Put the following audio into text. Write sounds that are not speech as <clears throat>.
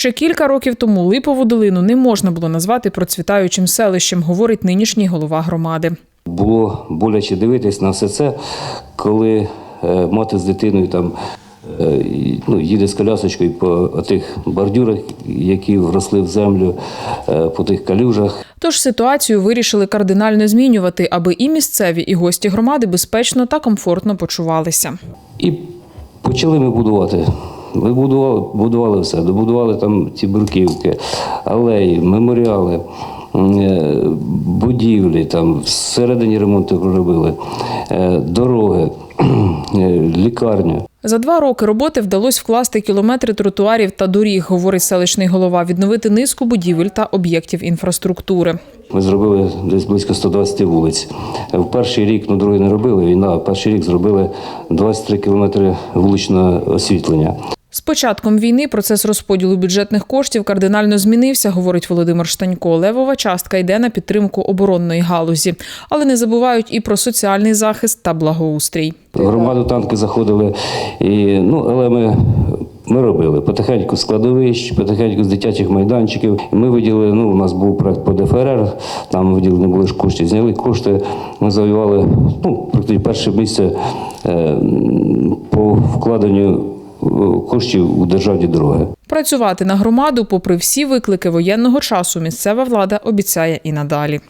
Ще кілька років тому Липову долину не можна було назвати процвітаючим селищем, говорить нинішній голова громади. Було боляче дивитись на все це, коли е, мати з дитиною там е, ну, їде з колясочкою по тих бордюрах, які вросли в землю, е, по тих калюжах. Тож ситуацію вирішили кардинально змінювати, аби і місцеві, і гості громади безпечно та комфортно почувалися. І почали ми будувати. Ми будували, будували все, добудували там ці бурківки, алеї, меморіали, е, будівлі, там всередині ремонту робили, е, дороги, <clears throat> е, лікарню. За два роки роботи вдалося вкласти кілометри тротуарів та доріг, говорить селищний голова, відновити низку будівель та об'єктів інфраструктури. Ми зробили десь близько 120 вулиць. В перший рік, ну другий не робили війна, перший рік зробили 23 кілометри вуличного освітлення. З початком війни процес розподілу бюджетних коштів кардинально змінився, говорить Володимир Штанько. Левова частка йде на підтримку оборонної галузі, але не забувають і про соціальний захист та благоустрій. Громаду танки заходили, і, ну, але ми, ми робили потихеньку з потихеньку з дитячих майданчиків. Ми виділили, ну, у нас був проект по ДФРР, там виділені були ж кошти, зняли кошти. Ми завоювали ну, практично перше місце е, по вкладенню коштів у державні дороги. Працювати на громаду, попри всі виклики воєнного часу, місцева влада обіцяє і надалі.